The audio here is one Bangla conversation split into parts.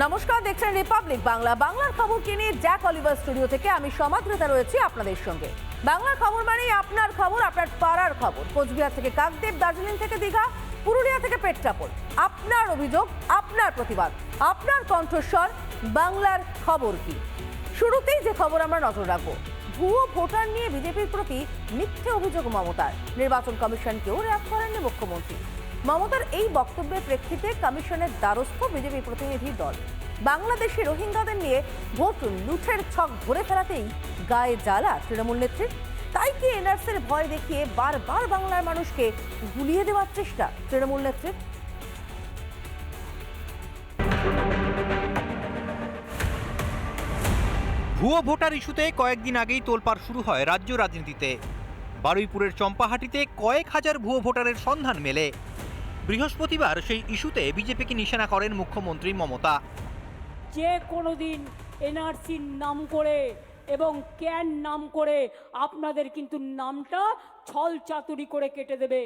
নমস্কার, দেখছেন রিপাবলিক বাংলা। বাংলার খবর কিনে জ্যাক অলিভার স্টুডিও থেকে আমি সমাদ্রতা রয়েছি আপনাদের সঙ্গে। বাংলার খবর মানেই আপনার খবর, আপনার পাড়ার খবর। কোচবিহার থেকে কাকদ্বীপ, দার্জিলিং থেকে দীঘা, পুরুলিয়া থেকে পেট্রাপোল। আপনার অভিযোগ, আপনার প্রতিবাদ, আপনার কণ্ঠস্বর, বাংলার খবর কি? শুরুতেই যে খবর আমরা নজর রাখব, ভুয়ো ভোটার নিয়ে বিজেপির প্রতি মিথ্যে অভিযোগ মমতার। নির্বাচন কমিশনকেও র্যাপ করেননি মুখ্যমন্ত্রী। মমতার এই বক্তব্যের প্রেক্ষিতে কমিশনের দ্বারস্থ বিজেপি প্রতিনিধি দল। বাংলাদেশি রোহিঙ্গাদের নিয়ে ভোট লুঠের ছক ধরে ফেলাতেই গায়ে জ্বালা তৃণমূল নেত্রীর। তাই কি এনআরসির ভয় দেখিয়ে বারবার বাংলার মানুষকে গুলিয়ে দেওয়ার চেষ্টা তৃণমূল নেত্রীর? ভুয়ো ভোটার ইস্যুতে কয়েকদিন আগেই তোলপাড় শুরু হয় রাজ্য রাজনীতিতে। বারুইপুরের চম্পাহাটিতে কয়েক হাজার ভুয়ো ভোটারের সন্ধান মেলে। বৃহস্পতিবার সেই ইস্যুতে বিজেপিকে নিশানা করেন মুখ্যমন্ত্রী মমতা। যে কোনো দিন এনআরসির নাম করে এবং ক্যান নাম করে আপনাদের কিন্তু নামটা ছল চাতুরি করে কেটে দেবে।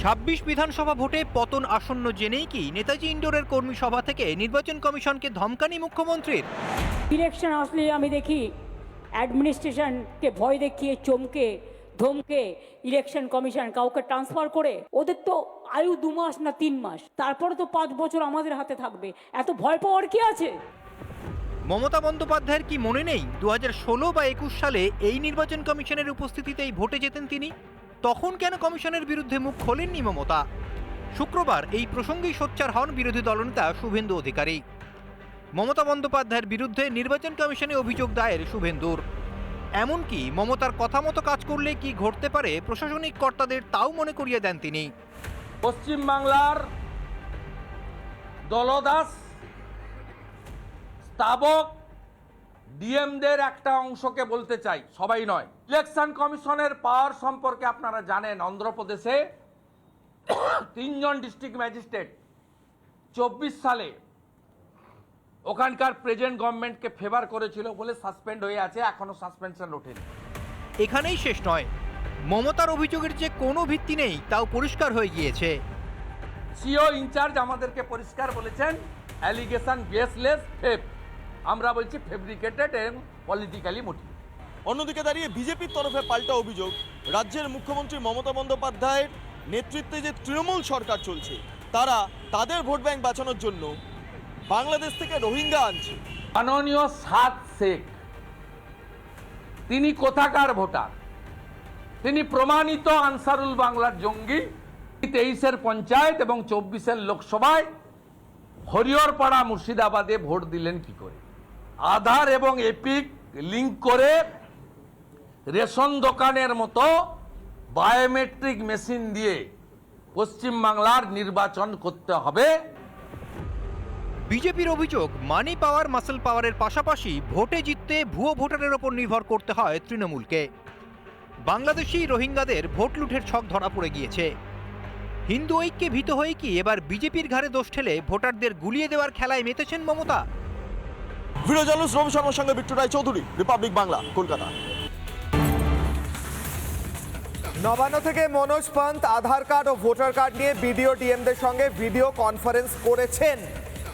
ছাব্বিশ বিধানসভা ভোটে পতন আসন্ন জেনেই কি নেতাজি ইন্ডোরের কর্মী সভা থেকে নির্বাচন কমিশনকে ধমকানি মুখ্যমন্ত্রীর? ইলেকশন আসলে আমি দেখি অ্যাডমিনিস্ট্রেশনকে ভয় দেখিয়ে চমকে ধমকে ইলেকশন কমিশন কাউকে ট্রান্সফার করে। ওদের তো আয়ু দু মাস না তিন মাস? তারপরে তো পাঁচ বছর আমাদের হাতে থাকবে। এত ভয় পাওয়ার কি আছে? মমতা বন্দ্যোপাধ্যায়ের কি মনে নেই? দু ষোলো বা একুশ সালে এই নির্বাচন কমিশনের উপস্থিতিতেই ভোটে যেতেন তিনি? তখন কেন কমিশনের বিরুদ্ধে মুখ খোলেননি মমতা? শুক্রবার এই প্রসঙ্গেই সোচ্চার হন বিরোধী দলনেতা শুভেন্দু অধিকারী। মমতা বন্দ্যোপাধ্যায়ের বিরুদ্ধে নির্বাচন কমিশনে অভিযোগ দায়ের শুভেন্দুর। এমনকি মমতার কথা মতো কাজ করলে কি ঘটতে পারে প্রশাসনিক কর্তাদের তাও মনে করিয়ে দেন তিনি। পশ্চিমবাংলার দলদাস স্তাবক ডিএমদের একটা অংশকে বলতে চাই, সবাই নয়। ইলেকশন কমিশনের পাওয়ার সম্পর্কে আপনারা জানেন, অন্ধ্রপ্রদেশে তিনজন ডিস্ট্রিক্ট ম্যাজিস্ট্রেট চব্বিশ সালে ওখানকার প্রেজেন্ট গভর্নমেন্টকে ফেভার করেছিল বলে সাসপেন্ড হয়ে আছে, এখনও সাসপেনশন ওঠেনি। এখানেই শেষ নয়। মমতার অভিযোগের যে কোনো ভিত্তি নেই তাও পরিষ্কার হয়ে গিয়েছে। সিও ইনচার্জ আমাদেরকে পরিষ্কার বলেছেন অ্যালিগেশন বেসলেস ফেপ আমরা বলছি ফেব্রিকেটেড এবং পলিটিক্যালি মোটিভ অন্যদিকে দাঁড়িয়ে বিজেপির তরফে পাল্টা অভিযোগ রাজ্যের মুখ্যমন্ত্রী মমতা বন্দ্যোপাধ্যায়ের নেতৃত্বে যে তৃণমূল সরকার চলছে তারা তাদের ভোট ব্যাংক বাঁচানোর জন্য বাংলাদেশ থেকে রোহিঙ্গা আনছে। মাননীয় সাত শেখ তিনি কোথাকার ভোটার? তিনি প্রমাণিত আনসারুল বাংলার জঙ্গি। তেইশের পঞ্চায়েত এবং চব্বিশের লোকসভায় হরিহরপাড়া মুর্শিদাবাদে ভোট দিলেন কি করে? আধার এবং এপিক লিঙ্ক করে রেশন দোকানের মতো বায়োমেট্রিক মেশিন দিয়ে পশ্চিমবাংলার নির্বাচন করতে হবে। বিজেপির অভিযোগ, মানি পাওয়ার, মাসেল পাওয়ারের পাশাপাশি ভোটে জিততে ভুয়ো ভোটারের ওপর নির্ভর করতে হয় তৃণমূলকে। বাংলাদেশি রোহিঙ্গাদের ভোট লুঠের ছক ধরা পড়ে গিয়েছে। হিন্দু ঐক্যে ভীত হয়ে কি এবার বিজেপির ঘাড়ে দোষ ঠেলে ভোটারদের গুলিয়ে দেওয়ার খেলায় মেতেছেন মমতা? ভিডিও জার্নালিস্ট রবি শর্মার সঙ্গে বিট্টু রায় চৌধুরী রিপাবলিক বাংলা কলকাতা। নবান্ন থেকে মনোজ পান্ত আধার কার্ড ও ভোটার কার্ড নিয়ে বিডিও ডিএমদের সঙ্গে ভিডিও কনফারেন্স করেছেন।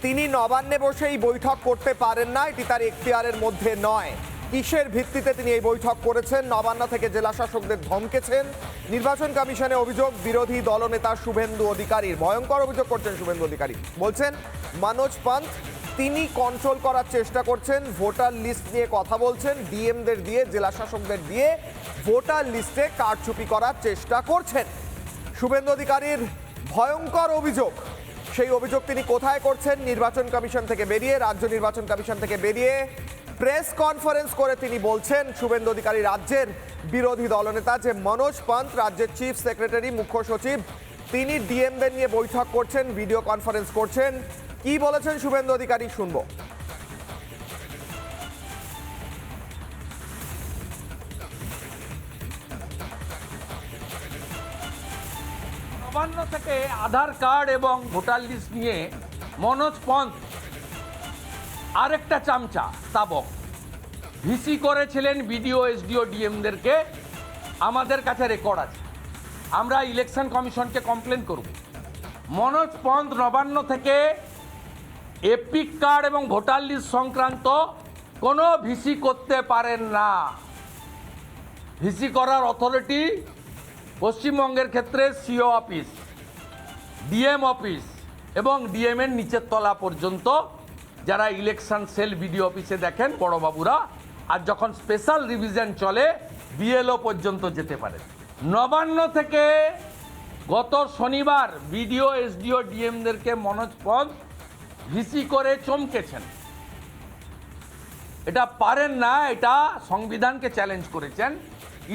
তিনি নবান্নে বসে এই বৈঠক করতে পারেন না এটি তার এখতিয়ারের মধ্যে নয়। কিসের ভিত্তিতে তিনি এই বৈঠক করেছেন? নবান্ন থেকে জেলা শাসকদের ধমকেছেন। নির্বাচন কমিশনে অভিযোগ, বিরোধী দলনেতা শুভেন্দু অধিকারীর। ভয়ঙ্কর অভিযোগ করছেন শুভেন্দু অধিকারী। বলছেন, মনোজ পান্ত তিনি কন্ট্রোল করার চেষ্টা করছেন, ভোটার লিস্ট নিয়ে কথা বলছেন ডিএমদের দিয়ে, জেলা শাসকদের দিয়ে ভোটার লিস্টে কারচুপি করার চেষ্টা করছেন। শুভেন্দু অধিকারীর ভয়ঙ্কর অভিযোগ। সেই অভিযোগ তিনি কোথায় করছেন? নির্বাচন কমিশন থেকে বেরিয়ে, রাজ্য নির্বাচন কমিশন থেকে বেরিয়ে প্রেস কনফারেন্স করে তিনি বলছেন, শুভেন্দু অধিকারী রাজ্যের বিরোধী দলনেতা যে মনোজ পান্ত, রাজ্যের চিফ সেক্রেটারি, মুখ্য সচিব, তিনি ডিএমদের নিয়ে বৈঠক করছেন, ভিডিও কনফারেন্স করছেন। কি বলেছেন শুভেন্দু অধিকারী, শুনব। নবান্ন থেকে আধার কার্ড এবং ভোটার লিস্ট নিয়ে মনোজ পন্থ আরেকটা চামচা স্তাবক ভিসি করেছিলেন বিডিও, এসডিও, ডিএমদেরকে। আমাদের কাছে রেকর্ড আছে। আমরা ইলেকশন কমিশনকে কমপ্লেন করব। মনোজ পন্থ নবান্ন থেকে এপিক কার্ড এবং ভোটার লিস্ট সংক্রান্ত কোনো ভিসি করতে পারেন না। ভিসি করার অথরিটি পশ্চিমবঙ্গের ক্ষেত্রে সিও অফিস, ডিএম অফিস এবং ডিএম এর নিচের তলা পর্যন্ত যারা ইলেকশন সেল বিডিও অফিসে দেখেন বড়বাবুরা আর যখন স্পেশাল রিভিশন চলে বিএলও পর্যন্ত যেতে পারে। নবান্ন থেকে গত শনিবার বিডিও এসডিও ডিএমদেরকে মনোজ পদ ভিসি করে চমকেছেন। এটা পারেন না, এটা সংবিধানকে চ্যালেঞ্জ করেছেন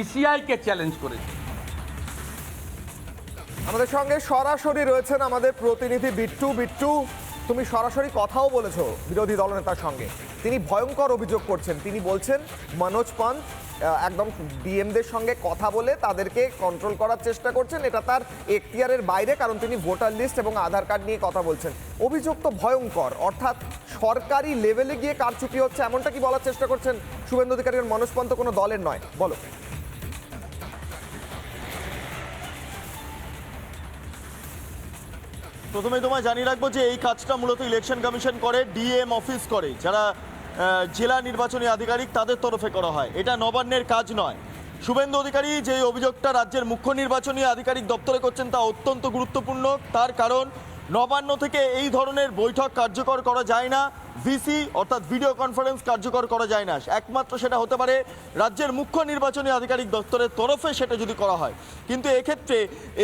ইসিআইকে চ্যালেঞ্জ করেছেন। আমাদের সঙ্গে সরাসরি রয়েছেন আমাদের প্রতিনিধি বিট্টু। বিট্টু তুমি সরাসরি কথাও বলেছ বিরোধী দলনেতার সঙ্গে। তিনি ভয়ঙ্কর অভিযোগ করছেন। তিনি বলছেন, মনোজ পান্ত একদম ডিএমদের সঙ্গে কথা বলে তাদেরকে কন্ট্রোল করার চেষ্টা করছেন। এটা তার এখতিয়ারের বাইরে, কারণ তিনি ভোটার লিস্ট এবং আধার কার্ড নিয়ে কথা বলছেন। অভিযোগ তো ভয়ঙ্কর। অর্থাৎ সরকারি লেভেলে গিয়ে কারচুপি হচ্ছে, এমনটা কি বলার চেষ্টা করছেন? শুভেন্দু অধিকারী মনোজ পান্ত কোনো দলের নয়। বলো। প্রথমে তোমায় জানিয়ে রাখব যে এই কাজটা মূলত ইলেকশন কমিশন করে, ডিএম অফিস করে। যারা জেলা নির্বাচনী আধিকারিক তাদের তরফে করা হয়। এটা নবান্নের কাজ নয়। শুভেন্দু অধিকারী যে অভিযোগটা রাজ্যের মুখ্য নির্বাচনী আধিকারিক দপ্তরে করছেন তা অত্যন্ত গুরুত্বপূর্ণ। তার কারণ নবান্ন থেকে এই ধরনের বৈঠক কার্যকর করা যায় না। ভিসি অর্থাৎ ভিডিও কনফারেন্স কার্যকর করা যায় না। একমাত্র সেটা হতে পারে রাজ্যের মুখ্য নির্বাচনী আধিকারিক দপ্তরের তরফে সেটা যদি করা হয়। কিন্তু এক্ষেত্রে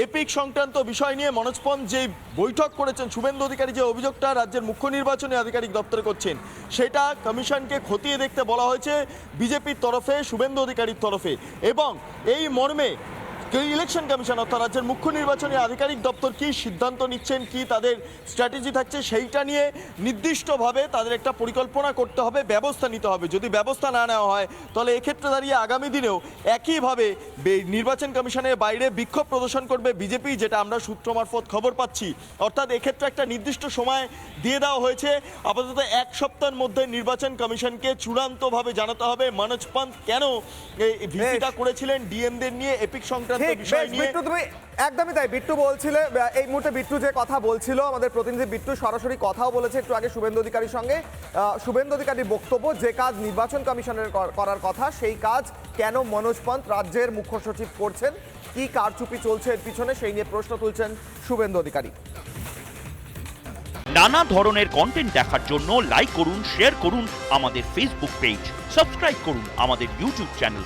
এপিক সংক্রান্ত বিষয় নিয়ে মনোজপন যে বৈঠক করেছেন, শুভেন্দু অধিকারী যে অভিযোগটা রাজ্যের মুখ্য নির্বাচনী আধিকারিক দপ্তরে করছেন, সেটা কমিশনকে খতিয়ে দেখতে বলা হয়েছে বিজেপির তরফে, শুভেন্দু অধিকারীর তরফে। এবং এই মর্মে ইলেকশন কমিশন অর্থাৎ রাজ্যের মুখ্য নির্বাচনী আধিকারিক দপ্তর কি সিদ্ধান্ত নিচ্ছেন কি তাদের স্ট্র্যাটেজি থাকছে সেইটা নিয়ে নির্দিষ্টভাবে তাদের একটা পরিকল্পনা করতে হবে ব্যবস্থা নিতে হবে। যদি ব্যবস্থা না নেওয়া হয় তাহলে এক্ষেত্রে দাঁড়িয়ে আগামী দিনেও একইভাবে নির্বাচন কমিশনের বাইরে বিক্ষোভ প্রদর্শন করবে বিজেপি যেটা আমরা সূত্র মারফত খবর পাচ্ছি। অর্থাৎ এক্ষেত্রে একটা নির্দিষ্ট সময় দিয়ে দেওয়া হয়েছে। আপাতত এক সপ্তাহের মধ্যে নির্বাচন কমিশনকে চূড়ান্তভাবে জানাতে হবে। মনোজ পান্ত কেন ভিসিটা করেছিলেন? ডিএমদের নিয়ে এপিক সংক্রান্ত ঠিক বেশ বিট্টু তুমি একদমই তাই বিট্টু বলছিলে এই মুহূর্তে বিট্টু যে কথা বলছিল আমাদের প্রতিনিধি বিট্টু সরাসরি কথাও বলেছে একটু আগে শুভেন্দু অধিকারীর সঙ্গে। আহ, শুভেন্দু অধিকারীর বক্তব্য যে কাজ নির্বাচন কমিশনের করার কথা সেই কাজ কেন মনোজ পন্ত রাজ্যের মুখ্য সচিব করছেন কি কারচুপি চলছে এর পিছনে সেই নিয়ে প্রশ্ন তুলছেন শুভেন্দু অধিকারী। নানা ধরনের কন্টেন্ট দেখার জন্য লাইক করুন শেয়ার করুন আমাদের ফেসবুক পেজ সাবস্ক্রাইব করুন আমাদের ইউটিউব চ্যানেল